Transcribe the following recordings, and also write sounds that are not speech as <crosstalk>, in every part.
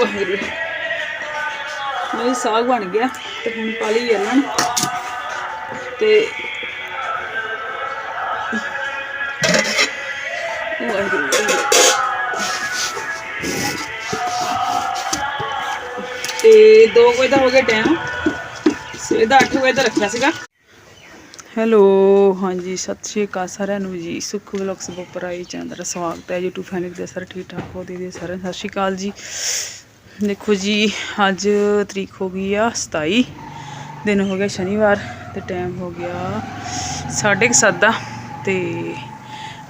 ਵਾਹਿਗੁਰੂ ਮੇਰੀ ਸਾਗ ਬਣ ਗਿਆ ਤੇ ਹੁਣ ਪਾ ਲਈ ਇਹਨਾਂ ਤੇ ਵਾਹਿਗੁਰੂ ਤੇ 2 ਵਜੇ ਦਾ ਹੋ ਗਿਆ ਟਾਈਮ ਸਵੇਰ ਦਾ 8 ਵਜੇ ਦਾ ਰੱਖਿਆ ਸੀਗਾ। ਹੈਲੋ, ਹਾਂਜੀ, ਸਤਿ ਸ਼੍ਰੀ ਅਕਾਲ ਸਾਰਿਆਂ ਨੂੰ ਜੀ। ਸੁਖ ਵਲੌਗਸ ਬੁਪਰਾਈ ਚੰਦਰ ਸਵਾਗਤ ਹੈ। YouTube ਫੈਨਿਕ ਦੇ ਸਾਰੇ ਠੀਕ ਠਾਕ ਹੋ ਦੀ ਸਾਰੇ। ਸਤਿ ਸ਼੍ਰੀ ਅਕਾਲ ਜੀ। ਦੇਖੋ ਜੀ, ਅੱਜ ਤਰੀਕ ਹੋ ਗਈ ਆ 27 ਦਿਨ ਹੋ ਗਿਆ ਸ਼ਨੀਵਾਰ ਤੇ ਟਾਈਮ ਹੋ ਗਿਆ 7:30 ਦਾ ਤੇ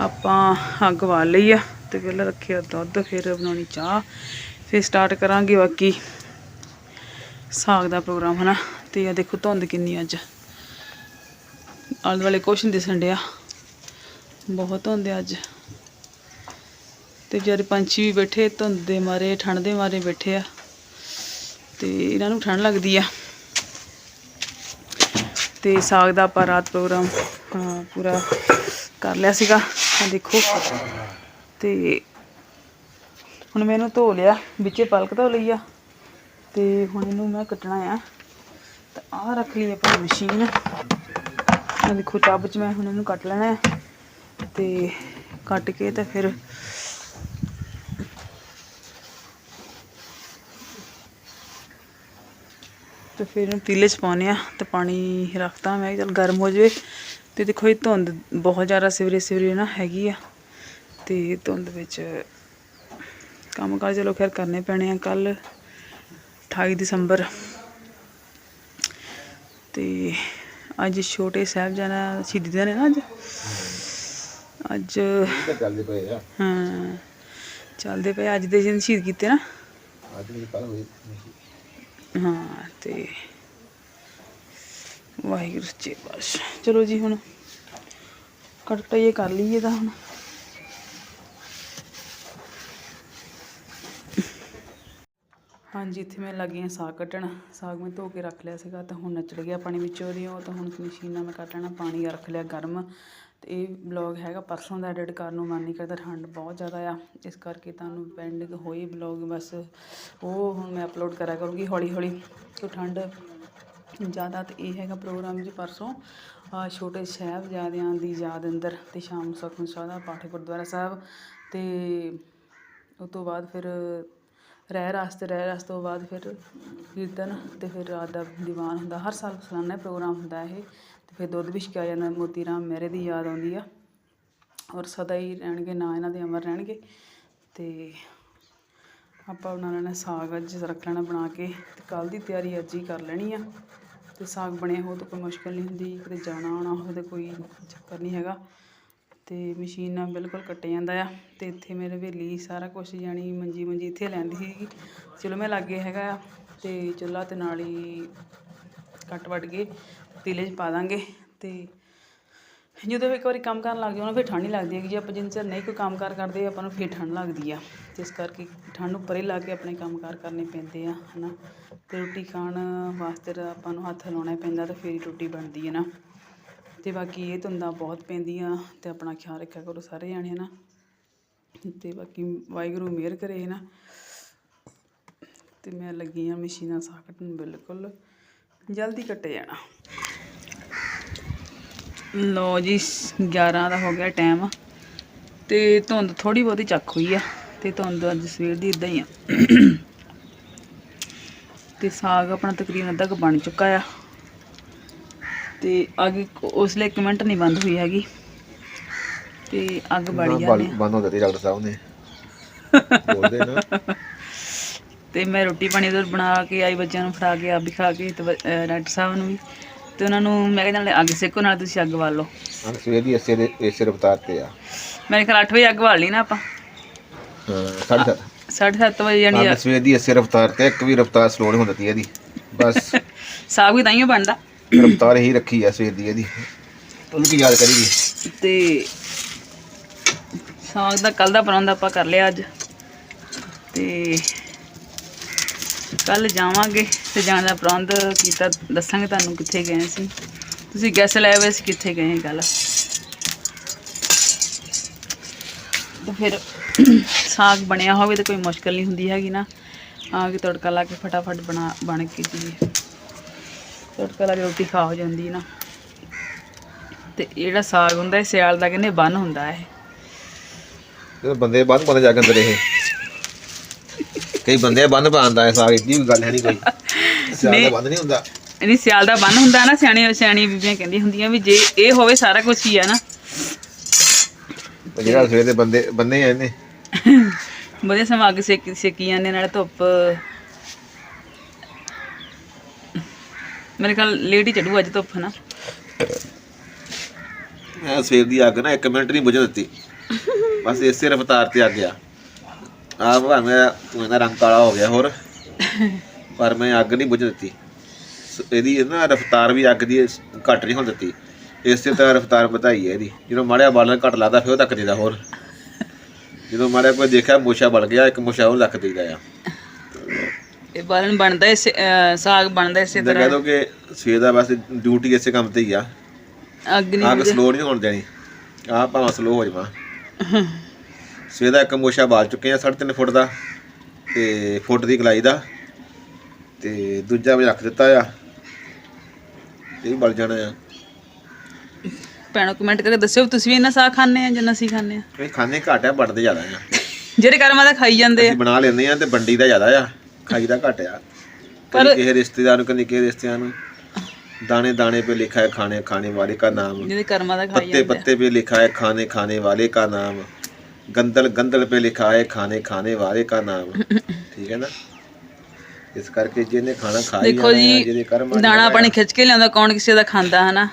ਆਪਾਂ ਅੱਗ ਬਾਲ ਲਈ ਆ ਤੇ ਪਹਿਲਾਂ ਰੱਖਿਆ ਦੁੱਧ, ਫਿਰ ਬਣਾਉਣੀ ਚਾਹ, ਫਿਰ ਸਟਾਰਟ ਕਰਾਂਗੇ ਬਾਕੀ ਸਾਗ ਦਾ ਪ੍ਰੋਗਰਾਮ ਹਨਾ? ਤੇ ਆ ਦੇਖੋ ਧੁੰਦ ਕਿੰਨੀ ਅੱਜ। ਆਲੇ ਦੁਆਲੇ ਕੁਛ ਨਹੀਂ ਦਿਸਣ ਡਿਆ। ਬਹੁਤ ਧੁੰਦ ਆ ਅੱਜ। ਤੇ ਵਿਚਾਰੇ ਪੰਛੀ ਵੀ ਬੈਠੇ, ਧੁੰਦ ਦੇ ਮਾਰੇ, ਠੰਡ ਦੇ ਮਾਰੇ ਬੈਠੇ ਆ। ਤੇ ਇਹਨਾਂ ਨੂੰ ਠੰਡ ਲੱਗਦੀ ਆ। ਤੇ ਸਾਗ ਦਾ ਆਪਾਂ ਰਾਤ ਪ੍ਰੋਗਰਾਮ ਪੂਰਾ ਕਰ ਲਿਆ ਸੀਗਾ ਆ ਦੇਖੋ। ਤੇ ਹੁਣ ਮੈਂ ਇਹਨੂੰ ਧੋ ਲਿਆ, ਵਿੱਚੇ ਪਲਕ ਧੋ ਲਈ ਆ। ਤੇ ਹੁਣ ਇਹਨੂੰ ਮੈਂ ਕੱਟਣਾ ਆ। ਤਾਂ ਆਹ ਰੱਖ ਲਈ ਆਪਣੀ ਮਸ਼ੀਨ। ਆ ਦੇਖੋ, ਟੱਬ 'ਚ ਮੈਂ ਹੁਣ ਇਹਨੂੰ ਕੱਟ ਲੈਣਾ ਹੈ ਤੇ ਕੱਟ ਕੇ ਤੇ ਫਿਰ ਤੇ ਫਿਰ ਇਹਨੂੰ ਪੀਲੇ 'ਚ ਪਾਉਂਦੇ ਆ ਤੇ ਪਾਣੀ ਰੱਖਤਾ ਮੈਂ ਚੱਲ ਗਰਮ ਹੋ ਜਾਵੇ। ਤੇ ਦੇਖੋ ਇਹ ਧੁੰਦ ਬਹੁਤ ਜ਼ਿਆਦਾ ਸਵੇਰੇ ਸਵੇਰੇ ਨਾ ਹੈਗੀ ਆ। ਤੇ ਧੁੰਦ ਵਿੱਚ ਕੰਮ ਕਾਰ ਚਲੋ ਖੈਰ ਕਰਨੇ ਪੈਣੇ ਆ ਕੱਲ 28 ਦਸੰਬਰ। ਤੇ ਅੱਜ ਛੋਟੇ ਸਾਹਿਬਜ਼ਾਦਾ ਸ਼ਹੀਦੀ ਦਿਨ ਹੈ ਨਾ ਅੱਜ? ਅੱਜ ਚੱਲਦੇ ਪਏ ਆ। ਹਾਂ ਚੱਲਦੇ ਪਏ ਅੱਜ ਦੇ ਦਿਨ ਸ਼ਹੀਦ ਕੀਤੇ ਨਾ? ਅੱਜ ਵੀ ਕੱਲ ਹੋਈ ਹਾਂ, ਤੇ ਵਾਹਿਗੁਰੂ ਜੀ ਬਸ ਚਲੋ ਜੀ, ਹੁਣ ਕੱਟ ਇਹ ਕਰ ਲਈਏ ਤਾਂ ਹੁਣ। ਹਾਂਜੀ, ਇੱਥੇ ਮੈਂ ਲੱਗੀ ਹਾਂ ਸਾਗ ਕੱਟਣ। ਸਾਗ ਮੈਂ ਧੋ ਕੇ ਰੱਖ ਲਿਆ ਸੀਗਾ, ਤਾਂ ਹੁਣ ਨੱਚੜ ਗਿਆ ਪਾਣੀ ਵਿੱਚੋਂ ਦੀ। ਉਹ ਤਾਂ ਹੁਣ ਮਸ਼ੀਨ ਨਾਲ ਮੈਂ ਕੱਟ ਲੈਣਾ, ਪਾਣੀ ਰੱਖ ਲਿਆ ਗਰਮ। ਤੇ ਇਹ ਬਲੌਗ ਹੈਗਾ ਪਰਸੋਂ ਦਾ ਐਡਿਟ ਕਰਨ ਨੂੰ ਮਨ ਨਹੀਂ ਕਰਦਾ, ਠੰਡ ਬਹੁਤ ਜ਼ਿਆਦਾ ਆ। ਇਸ ਕਰਕੇ ਤੁਹਾਨੂੰ ਪੈਂਡਿੰਗ ਹੋਈ ਬਲੌਗ ਬਸ ਉਹ ਹੁਣ ਮੈਂ ਅਪਲੋਡ ਕਰਿਆ ਕਰੂੰਗੀ ਹੌਲੀ ਹੌਲੀ ਕਿਉਂ ਠੰਡ ਜ਼ਿਆਦਾ ਤੇ ਇਹ ਹੈਗਾ ਪ੍ਰੋਗਰਾਮ ਜੀ ਪਰਸੋਂ ਛੋਟੇ ਸਾਹਿਬਜ਼ਾਦਿਆਂ ਦੀ ਯਾਦ ਅੰਦਰ ਤੇ ਸ਼ਾਮ ਨੂੰ ਸੁਖਮਨੀ ਸਾਹਿਬ ਦਾ ਪਾਠ ਗੁਰਦੁਆਰਾ ਸਾਹਿਬ ਤੇ ਉਸ ਤੋਂ ਬਾਅਦ ਫਿਰ ਰਹਿ ਰਾਸਤੇ ਰਹਿ ਰਾਸ ਤੋਂ ਬਾਅਦ ਫਿਰ ਕੀਰਤਨ ਤੇ ਫਿਰ ਰਾਤ ਦਾ ਦੀਵਾਨ ਹੁੰਦਾ, ਹਰ ਸਾਲ ਸਾਲਾਨਾ ਪ੍ਰੋਗਰਾਮ ਹੁੰਦਾ ਇਹ। ਤੇ ਫਿਰ ਦੁੱਧ ਵੀ ਛਕਾਇਆ ਜਾਂਦਾ ਮੋਤੀ ਰਾਮ ਮਹਿਰੇ ਦੀ ਯਾਦ ਆਉਂਦੀ ਆ। ਔਰ ਸਦਾ ਹੀ ਰਹਿਣਗੇ, ਨਾ ਇਹਨਾਂ ਦੇ ਅਮਰ ਰਹਿਣਗੇ। ਤੇ ਆਪਾਂ ਬਣਾ ਲੈਣਾ ਸਾਗ ਅੱਜ ਰੱਖ ਲੈਣਾ ਬਣਾ ਕੇ ਤੇ ਕੱਲ ਦੀ ਤਿਆਰੀ ਅੱਜ ਹੀ ਕਰ ਲੈਣੀ ਆ। ਤੇ ਸਾਗ ਬਣਿਆ ਹੋ ਤਾਂ ਕੋਈ ਮੁਸ਼ਕਲ ਨਹੀਂ ਹੁੰਦੀ, ਕਿਤੇ ਜਾਣਾ ਆਉਣਾ ਹੋਵੇ ਤਾਂ ਕੋਈ ਚੱਕਰ ਨਹੀਂ ਹੈਗਾ। ਤੇ ਮਸ਼ੀਨ ਨਾਲ ਬਿਲਕੁਲ ਕੱਟਿਆ ਜਾਂਦਾ ਆ ਤੇ ਇੱਥੇ ਮੇਰੇ ਹਵੇਲੀ ਸਾਰਾ ਕੁਝ ਜਾਣੀ ਮੰਜੀ ਮੰਜੀ ਇੱਥੇ ਲੈਂਦੀ ਸੀਗੀ। ਚਲੋ ਮੈਂ ਲਾਗੇ ਹੈਗਾ ਆ ਤੇ ਚੁੱਲ੍ਹਾ ਤੇ ਨਾਲ ਹੀ ਕੱਟ ਵੱਟ ਗਏ ਪਤੀਲੇ 'ਚ ਪਾ ਦਾਂਗੇ ਤੇ ਜਦੋਂ ਇੱਕ ਵਾਰੀ ਕੰਮ ਕਰਨ ਲੱਗ ਜਾਓ ਨਾ, ਫਿਰ ਠੰਡ ਨਹੀਂ ਲੱਗਦੀ ਹੈਗੀ। ਜੇ ਆਪਾਂ ਜਿੰਨ ਚਿਰ ਨਹੀਂ ਕੋਈ ਕੰਮ ਕਾਰ ਕਰਦੇ, ਆਪਾਂ ਨੂੰ ਫਿਰ ਠੰਡ ਲੱਗਦੀ ਆ। ਤੇ ਇਸ ਕਰਕੇ ਠੰਡ ਨੂੰ ਪਰੇ ਲਾ ਕੇ ਆਪਣੇ ਕੰਮ ਕਾਰ ਕਰਨੇ ਪੈਂਦੇ ਆ, ਹਨਾ। ਤੇ ਰੋਟੀ ਖਾਣ ਵਾਸਤੇ ਆਪਾਂ ਨੂੰ ਹੱਥ ਲਾਉਣਾ ਪੈਂਦਾ ਤੇ ਫਿਰ ਹੀ ਰੋਟੀ ਬਣਦੀ ਹੈ ਨਾ। ਤੇ ਬਾਕੀ ਇਹ ਧੁੰਦਾਂ ਬਹੁਤ ਪੈਂਦੀਆਂ ਤੇ ਆਪਣਾ ਖਿਆਲ ਰੱਖਿਆ ਕਰੋ ਸਾਰੇ ਜਾਣੇ ਨਾ ਤੇ ਬਾਕੀ ਵਾਹਿਗੁਰੂ ਮਿਹਰ ਕਰੇ ਨਾ ਤੇ ਮੈਂ ਲੱਗੀ ਆ ਮਸ਼ੀਨਾਂ ਸਾਹ ਕੱਟਣ ਬਿਲਕੁਲ। ਜਲਦੀ ਕੱਟੇ ਜਾਣਾ। ਲੋ ਜੀ 11 ਦਾ ਹੋ ਗਿਆ ਟਾਈਮ ਤੇ ਧੁੰਦ ਥੋੜੀ ਬਹੁਤੀ ਚੱਕ ਹੋਈ ਆ ਤੇ ਧੁੰਦ ਅੱਜ ਸਵੇਰ ਦੀ ਇਦਾਂ ਹੀ ਆ। ਤੇ ਸਾਗ ਆਪਣਾ ਤਕਰੀਬਨ ਅੱਧਾ ਕੁ ਬਣ ਚੁੱਕਾ ਆ। ਤੇ ਅੱਗ ਉਸ ਲਈ ਇੱਕ ਮਿੰਟ ਨਹੀਂ ਬੰਦ ਹੋਈ ਹੈਗੀ। ਤੇ ਅੱਗ ਬੜੀ ਆ। ਬੰਦ ਹੋ ਗਈ ਡਾਕਟਰ ਸਾਹਿਬ ਨੇ। <laughs> ਬੋਲਦੇ ਨਾ। ਤੇ ਮੈਂ ਰੋਟੀ ਪਾਣੀ ਉਧਰ ਬਣਾ ਕੇ ਆਈ ਬੱਚਿਆਂ ਨੂੰ ਫੜਾ ਕੇ ਆਪ ਵੀ ਖਾ ਕੇ ਤੇ ਬ- ਅਹ ਡਾਕਟਰ ਸਾਹਿਬ ਨੂੰ ਵੀ। ਤੇ ਉਹਨਾਂ ਨੂੰ ਮੈਂ ਕਿਹਾ ਨਾਲੇ ਅੱਗ ਸੇਕੋ ਨਾਲ ਤੁਸੀਂ ਅੱਗ ਬਾਲ। ਲਓ ਹਾਂ ਸਵੇਰ ਦੀ ਇਸੇ ਦੇ ਇਸੇ ਰਫਤਾਰ ਤੇ ਆ। ਮੇਰੇ ਖਿਆਲ 8 ਵਜੇ ਅੱਗ ਬਾਲ ਲਈ ਨਾ ਆਪਾਂ। ਹਾਂ ਸਾਢੇ ਸੱਤ। 7:30 ਵਜੇ ਜਾਨੀ ਹਾਂ ਸਵੇਰ ਦੀ ਇਸੇ ਰਫਤਾਰ ਤੇ ਇੱਕ ਵੀ ਰਫਤਾਰ ਸਲੋ ਨਹੀਂ ਹੁੰਦੀ ਇਹਦੀ। ਬਸ। <laughs> ਸਾਗ ਵੀ ਤਾਈਓ ਬਣਦਾ। ਰਫਤਾਰ ਹੀ ਰੱਖੀ ਆ ਸਵੇਰ ਦੀ ਇਹਦੀ। ਉਹਨੂੰ ਕੀ ਯਾਦ ਕਰੀਗੀ ਤੇ ਸਾਗ ਦਾ ਕੱਲ ਦਾ ਬਣਾਉਂਦਾ ਆਪਾਂ ਕਰ ਲਿਆ ਅੱਜ। ਤੇ ਕੱਲ ਜਾਵਾਂਗੇ ਤੇ ਜਾਣ ਦਾ ਪ੍ਰਬੰਧ ਕੀਤਾ, ਦੱਸਾਂਗੇ ਤੁਹਾਨੂੰ ਕਿੱਥੇ ਗਏ ਸੀ। ਤੁਸੀਂ ਗੈਸ ਲਾਏ ਹੋਏ ਸੀ ਕਿੱਥੇ ਗਏ ਕੱਲ ਤੇ ਫਿਰ ਸਾਗ ਬਣਿਆ ਹੋਵੇ ਤਾਂ ਕੋਈ ਮੁਸ਼ਕਲ ਨਹੀਂ ਹੁੰਦੀ ਹੈਗੀ ਨਾ। ਆ ਕੇ ਤੜਕਾ ਲਾ ਕੇ ਫਟਾਫਟ ਬਣਾ, ਬਣ ਕੇ ਜੀ। ਤੜਕਾ ਲਾ ਕੇ ਰੋਟੀ ਖਾ ਹੋ ਜਾਂਦੀ ਨਾ। ਤੇ ਜਿਹੜਾ ਸਾਗ ਹੁੰਦਾ ਇਹ ਸਿਆਲ ਦਾ ਕਹਿੰਦੇ ਬੰਨ ਹੁੰਦਾ ਇਹ। ਬੰਦੇ ਬੰਨ ਪਾਉਂਦੇ ਜਾ ਕੇ ਅੰਦਰ ਇਹ। ਕਈ ਬੰਦੇ ਬੰਨ ਪਾਉਂਦਾ ਹੈ ਸਾਗ ਵੀ ਗੱਲ ਹੈ ਨਹੀਂ ਕੋਈ। ਸਿਆਲ ਦਾ ਬੰਨ ਨਹੀਂ ਹੁੰਦਾ। ਨਹੀਂ ਸਿਆਲ ਦਾ ਬੰਨ ਹੁੰਦਾ ਨਾ ਸਿਆਣੀ ਸਿਆਣੀ ਬੀਬੀਆਂ ਕਹਿੰਦੀਆਂ ਹੁੰਦੀਆਂ ਵੀ ਜੇ ਇਹ ਹੋਵੇ ਸਾਰਾ ਕੁਝ ਹੀ ਆ ਨਾ। ਉਹ ਜਿਹੜਾ ਸਵੇਰ ਦੇ ਬੰਦੇ ਬੰਨੇ ਆ ਇਹਨੇ। ਵਧੀਆ ਸਮਾਂ ਅੱਗ ਸੇਕੀ ਸੇਕੀ ਜਾਂਦੇ ਨਾਲੇ ਧੁੱਪ। ਮੇਰੇ ਖਿਆਲ ਹੀ ਚੜੂ ਅੱਜ ਧੁੱਪ ਨਾ ਮੈਂ ਸਵੇਰ ਦੀ ਅੱਗ ਨਾ 1 ਮਿੰਟ ਨਹੀਂ ਬੁਝਣ ਦਿੱਤੀ। ਬਸ ਇਸੇ ਰਫਤਾਰ ਤੇ ਆ। ਆ ਭਾਵੇਂ ਉਹਦਾ ਰੰਗ ਕਾਲਾ ਹੋ ਗਿਆ ਹੋਰ। ਪਰ ਮੈਂ ਅੱਗ ਨਹੀਂ ਬੁਝਣ ਦਿੱਤੀ। ਸ- ਇਹਦੀ ਨਾ ਰਫਤਾਰ ਵੀ ਅੱਗ ਦੀ ਘੱਟ ਨਹੀਂ ਹੋਣ ਦਿੱਤੀ। ਇਸੇ ਤਰ੍ਹਾਂ ਰਫਤਾਰ ਵਧਾਈ ਹੈ ਇਹਦੀ। ਜਦੋਂ ਮਾੜਿਆ ਬਾਲਣ ਘੱਟ ਲੱਗਦਾ ਫਿਰ ਉਹ ਤੱਕ ਦੇਦਾ ਹੋਰ। ਜਦੋਂ ਮਾੜਿਆ ਕੋਈ ਦੇਖਿਆ ਮੋਸ਼ਾ ਬਲ ਗਿਆ ਇੱਕ ਮੋਸ਼ਾ ਹੋਰ ਲੱਕ ਦੇਦਾ ਆ। ਇਹ ਬਾਲਣ ਬਣਦਾ ਇਸੇ ਅਹ ਸਾਗ ਬਣਦਾ ਇਸੇ ਜਿੱਦਾਂ ਕਹਿ ਦੋ ਕਿ ਸਵੇਰ ਦਾ ਬਸ ਡਿਊਟੀ ਇਸੇ ਕੰਮ ਤੇ ਹੀ ਆ। ਅੱਗ ਨਹੀਂ ਅੱਗ ਸਲੋ ਨਹੀਂ ਹੋਣ ਦੇਣੀ। ਆ ਭਾਵੇਂ ਸਲੋ ਹੋ ਜਾਵਾਂ। ਸੋ ਇਹਦਾ ਇੱਕ ਮੋਸ਼ਾ ਬਾਲ ਚੁੱਕੇ ਆ 3.5 ਫੁੱਟ ਦਾ ਤੇ ਫੁੱਟ ਦੀ ਗਲਾਈ ਦਾ ਤੇ ਦੂਜਾ ਵੀ ਰੱਖ ਦਿੱਤਾ ਆ ਇਹ ਬਲ ਜਾਣਾ ਆ। ਭੈਣੋ ਕਮੈਂਟ ਕਰਕੇ ਦੱਸਿਓ ਤੁਸੀਂ ਵੀ ਇੰਨਾ ਸਾਗ ਖਾਂਦੇ ਆ ਜਿੰਨਾ ਅਸੀਂ ਖਾਂਦੇ ਆ? ਇਹ ਖਾਂਦੇ ਘੱਟ ਆ ਵੱਟਦੇ ਜ਼ਿਆਦਾ ਆ। ਜਿਹੜੇ ਕਰਮਾਂ ਦਾ ਖਾਈ ਜਾਂਦੇ ਆ। ਬਣਾ ਲੈਂਦੇ ਆ ਤੇ ਵੰਡੀ ਦਾ ਜ਼ਿਆਦਾ ਆ ਖਾਈ ਦਾ ਘੱਟ ਆ। ਪਰ ਕਿਸੇ ਰਿਸ਼ਤੇਦਾਰ ਨੂੰ ਕਦੀ ਕਿਸੇ ਰਿਸ਼ਤੇਦਾਰ ਨੂੰ। ਦਾਣੇ ਦਾਣੇ 'ਤੇ ਲਿਖਾ ਖਾਣੇ ਖਾਣੇ ਵਾਲੇ ਦਾ ਨਾਮ। ਜਿਹਦੇ ਕਰਮਾਂ ਦਾ ਖਾਈ ਜਾਂਦੇ ਪੱਤੇ ਪੱਤੇ 'ਤੇ ਲਿਖਾ ਖਾਣੇ ਖਾਣੇ ਵਾਲੇ ਦਾ ਨਾਮ। गंदल गंदल पे लिखा है खाने खाने वाले का नाम ठीक है ना ਇਸ ਕਰਕੇ ਜਿਹਨੇ ਖਾਣਾ ਖਾ ਹੀ ਦੇਖੋ ਜਾਣਾ ਹੈ, ਜੀ ਜਿਹਦੇ ਕਰਮ ਦਾਣਾ ਪਾਣੀ ਖਿੱਚ ਕੇ ਲਿਆਉਂਦਾ ਕੌਣ ਕਿਸੇ ਦਾ ਖਾਂਦਾ ਹਨਾ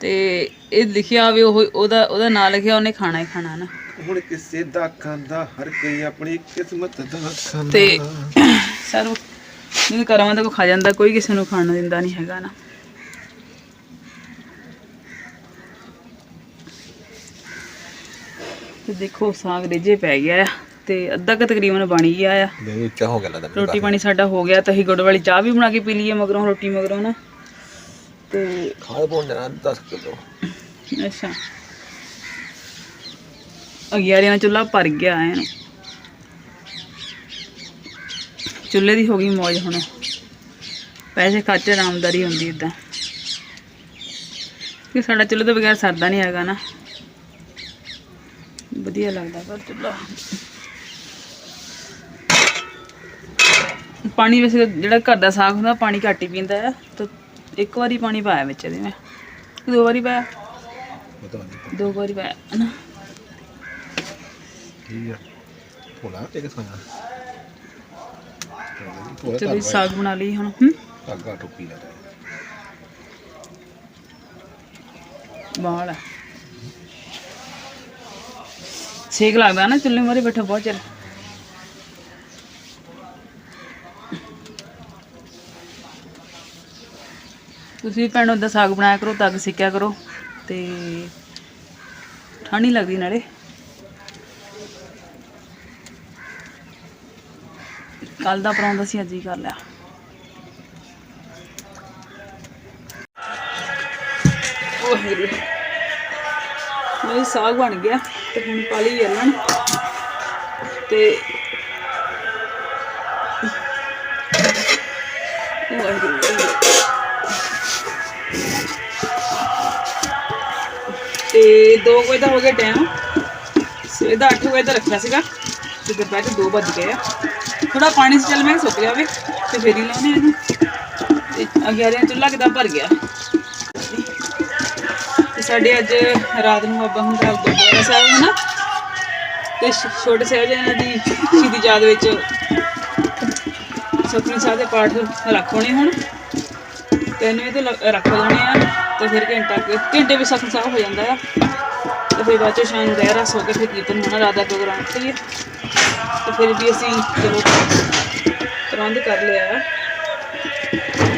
ਤੇ ਇਹ ਲਿਖਿਆ ਵੀ ਉਹ ਉਹਦਾ ਉਹਦਾ ਨਾਂ ਲਿਖਿਆ ਉਹਨੇ ਖਾਣਾ ਹੀ ਖਾਣਾ ਨਾ ਹੁਣ ਕਿਸੇ ਦਾ ਖਾਂਦਾ ਹਰ ਕੋਈ ਆਪਣੀ ਕਿਸਮਤ ਦਾ ਖਾਂਦਾ ਤੇ <coughs> ਸਰਵ ਜਿਹਦੇ ਕਰਮਾਂ ਦਾ ਕੋ ਖਾ ਜਾਂਦਾ ਕੋਈ ਕਿਸੇ ਨੂੰ ਖਾਣ ਨੂੰ ਦਿੰਦਾ ਨਹੀਂ ਹੈਗਾ ਨਾ ਤੇ ਦੇਖੋ ਸਾਗ ਰੇਜੇ ਪੈ ਗਿਆ ਆ ਤੇ ਅੱਧਾ ਕੁ ਤਕਰੀਬਨ ਬਣ ਗਿਆ ਆ। ਮੈਂ ਉੱਚਾ ਹੋ ਗਿਆ ਲੱਗਦਾ ਰੋਟੀ ਪਾਣੀ ਸਾਡਾ ਹੋ ਗਿਆ ਤਾਂ ਅਸੀਂ ਗੁੜ ਵਾਲੀ ਚਾਹ ਵੀ ਬਣਾ ਕੇ ਪੀ ਲਈਏ ਮਗਰੋਂ ਰੋਟੀ ਮਗਰੋਂ ਨਾ। ਤੇ ਖਾਲ ਪਹੁੰਚ ਜਾਣਾ 10 ਕਿਲੋ ਅੱਛਾ। ਅਗਿਆਰੇ ਨਾਲ ਚੁੱਲ੍ਹਾ ਭਰ ਗਿਆ ਐ ਚੁੱਲ੍ਹੇ ਦੀ ਹੋ ਗਈ ਮੌਜ ਹੁਣ। ਪੈਸੇ ਖਰਚ ਆਰਾਮਦਾਰੀ ਹੁੰਦੀ ਇਦਾਂ ਕਿ ਸਾਡਾ ਚੁੱਲ੍ਹੇ ਤੋਂ ਬਗੈਰ ਸਰਦਾ ਨਹੀਂ ਹੈਗਾ ਨਾ। ਵਧੀਆ ਲੱਗਦਾ ਪਰ ਚੁੱਲ੍ਹਾ ਪਾਣੀ ਵੈਸੇ ਜਿਹੜਾ ਘਰ ਦਾ ਸਾਗ ਹੁੰਦਾ ਪਾਣੀ ਘੱਟ ਹੀ ਪੀਂਦਾ ਆ। ਤਾਂ ਇੱਕ ਵਾਰੀ ਪਾਣੀ ਪਾਇਆ ਵਿੱਚ ਇਹਦੇ ਮੈਂ। ਦੋ ਵਾਰੀ ਪਾਇਆ? ਦੋ ਵਾਰੀ ਪਾਇਆ ਨਾ ਕੀ ਆ। ਥੋੜਾ ਇੱਕ ਸਾਂ ਚਲੋ ਸਾਗ ਬਣਾ ਲਈ ਹੁਣ ਹੂੰ? ਧਾਗਾ ਟੋਪੀ ਲਾ ਬਾਹਲਾ ਸੇਕ ਲੱਗਦਾ ਨਾ, ਚੁੱਲ੍ਹੇ ਮੂਹਰੇ ਬੈਠਾ ਬਹੁਤ ਚਿਰ। ਤੁਸੀਂ ਵੀ ਭੈਣੋ ਦਾ ਸਾਗ ਬਣਾਇਆ ਕਰੋ, ਤੱਗ ਸਿੱਕਿਆ ਕਰੋ ਤੇ ਠੰਡ ਨਹੀਂ ਲੱਗਦੀ ਨਾਲੇ। ਕੱਲ ਦਾ ਪਰੌਂਠਾ ਸੀ ਅੱਜ ਹੀ ਕਰ ਲਿਆ। ਵਾਹਿਗੁਰੂ ਮੇਰੀ ਸਾਗ ਬਣ ਗਿਆ ਤੇ ਹੁਣ ਪਾ ਲਈ ਵੇਲਣ ਤੇ ਵਾਹਿਗੁਰੂ ਤੇ 2 ਵਜੇ ਦਾ ਹੋ ਗਿਆ ਟਾਈਮ ਸਵੇਰ ਦਾ 8 ਵਜੇ ਦਾ ਰੱਖਿਆ ਸੀਗਾ। ਤੇ ਦੁਪਹਿਰ ਦੇ 2 ਵੱਜ ਗਏ ਆ। ਥੋੜਾ ਪਾਣੀ ਸੀ ਚੱਲ ਮੈਂ ਕਿਹਾ ਸੁੱਕ ਜਾਵੇ ਤੇ ਫੇਰ ਹੀ ਲਾਉਣੇ ਇਹਨੂੰ। ਤੇ ਅਗਿਆਰਿਆਂ ਚੁੱਲ੍ਹਾ ਕਿਦਾਂ ਭਰ ਗਿਆ। ਸਾਡੇ ਅੱਜ ਰਾਤ ਨੂੰ ਬਾਬਾ ਹੁੰਦਾ ਗੁਰਦੁਆਰਾ ਸਾਹਿਬ ਹੈ ਨਾ ਤੇ ਛੋਟੇ ਸਾਹਿਬਜ਼ਾਦਿਆਂ ਦੀ ਸ਼ਹੀਦੀ ਯਾਦ ਵਿੱਚ ਸਤਿਗੁਰੂ ਸਾਹਿਬ ਦੇ ਪਾਠ ਰੱਖ ਹੋਣੇ ਹੁਣ। ਤਿੰਨ ਵਜੇ ਤੋਂ ਲ- ਰੱਖ ਹੋਣੇ ਆ ਤੇ ਫਿਰ ਘੰਟਾ ਘੰਟੇ ਵੀ ਸਤਿਗੁਰੂ ਸਾਹਿਬ ਹੋ ਜਾਂਦਾ ਆ। ਤੇ ਫਿਰ ਬਾਅਦ ਚੋਂ ਸ਼ਾਮ ਨੂੰ ਰਹਿ ਹੋ ਕੇ ਫਿਰ ਕੀਰਤਨ ਹੋਣਾ, ਰਾਤ ਦਾ ਪ੍ਰੋਗਰਾਮ ਤੇ ਤੇ ਫਿਰ ਵੀ ਅਸੀਂ ਚਲੋ ਪ੍ਰਬੰਧ ਕਰ ਲਿਆ ਆ।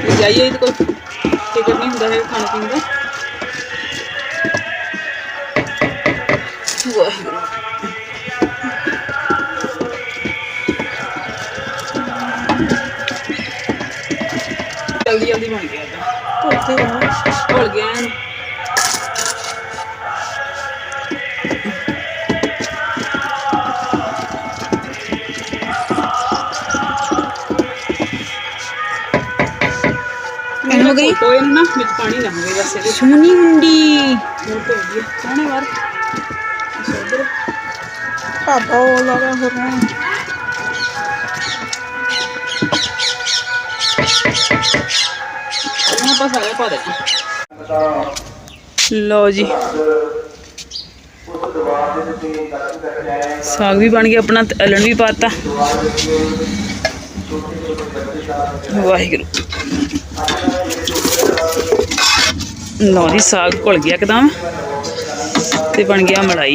ਤੇ ਜਾਈਏ ਕੋਈ ਫਿਕਰ ਨਹੀਂ ਹੁੰਦਾ ਹੈ ਖਾਣ ਪੀਣ ਦਾ? ਵਾਹਿਗੁਰੂ ਕੋਈ ਨਾ ਵਿੱਚ ਪਾਣੀ ਨਾ ਹੋਵੇ ਬਸ ਸੁਣੀ ਮੁੰਡੀ। ਹੁਣ ਤੋਂ ਵਧੀਆ ਸੋਹਣੇ ਵਾਰ ਬਾਹਰ ਅੱਛਾ ਉੱਧਰ ਪਾਪਾ ਉਹ ਲਗਾ ਹੋ ਰਿਹਾ ਉਹਨਾਂ ਪਾਸ ਆ ਗਿਆ ਪਾ ਦੇ। ਲਓ ਜੀ। ਸਾਗ ਵੀ ਬਣ ਗਿਆ ਆਪਣਾ ਅਲਣ ਵੀ ਪਾਤਾ। ਵਾਹਿਗੁਰੂ। ਲਓ ਜੀ ਸਾਗ ਘੁਲ ਗਿਆ ਇੱਕਦਮ ਤੇ ਬਣ ਗਿਆ ਮਲਾਈ।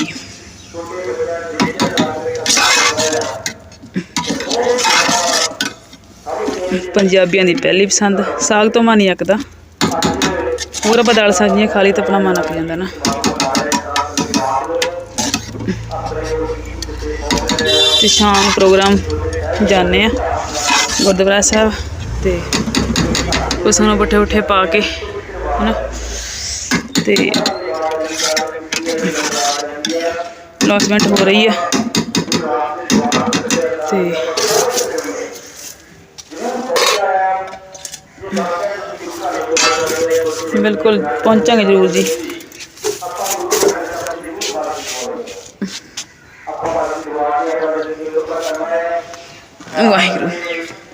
ਪੰਜਾਬੀਆਂ ਦੀ ਪਹਿਲੀ ਪਸੰਦ। ਸਾਗ ਤੋਂ ਮਨ ਨਹੀਂ ਅੱਕਦਾ। ਹੋਰ ਆਪਾਂ ਦਾਲ ਸਬਜ਼ੀਆਂ ਖਾ ਲਈ ਤਾਂ ਆਪਣਾ ਮਨ ਅੱਕ ਜਾਂਦਾ ਨਾ। ਤੇ ਸ਼ਾਮ ਪ੍ਰੋਗਰਾਮ ਜਾਣੇ ਆ, ਗੁਰਦੁਆਰਾ ਸਾਹਿਬ ਤੇ ਉਸ ਨੂੰ ਪੱਠੇ ਉੱਠੇ ਪਾ ਕੇ, ਹਨਾ। ਤੇ ਲੌਸਮੈਂਟ ਹੋ ਰਹੀ ਆ। ਤੇ ਬਿਲਕੁਲ, ਪਹੁੰਚਾਂਗੇ ਜ਼ਰੂਰ ਜੀ। ਵਾਹਿਗੁਰੂ,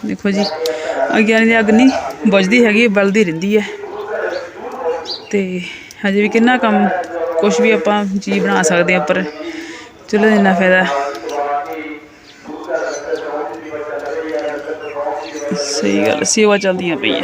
ਦੇਖੋ ਜੀ ਅਗਿਆਨੀ ਦੀ ਅੱਗ ਨਹੀਂ ਬੁਝਦੀ ਹੈਗੀ, ਬਲਦੀ ਰਹਿੰਦੀ ਹੈ। ਤੇ ਹਜੇ ਵੀ ਕਿੰਨਾ ਕੰਮ ਕੁਝ ਵੀ ਆਪਾਂ ਚੀਜ਼ ਬਣਾ ਸਕਦੇ ਹਾਂ, ਪਰ ਚਲੋ ਇੰਨਾ ਫਾਇਦਾ। ਸਹੀ ਗੱਲ, ਸੇਵਾ ਚੱਲਦੀਆਂ ਪਈਆਂ।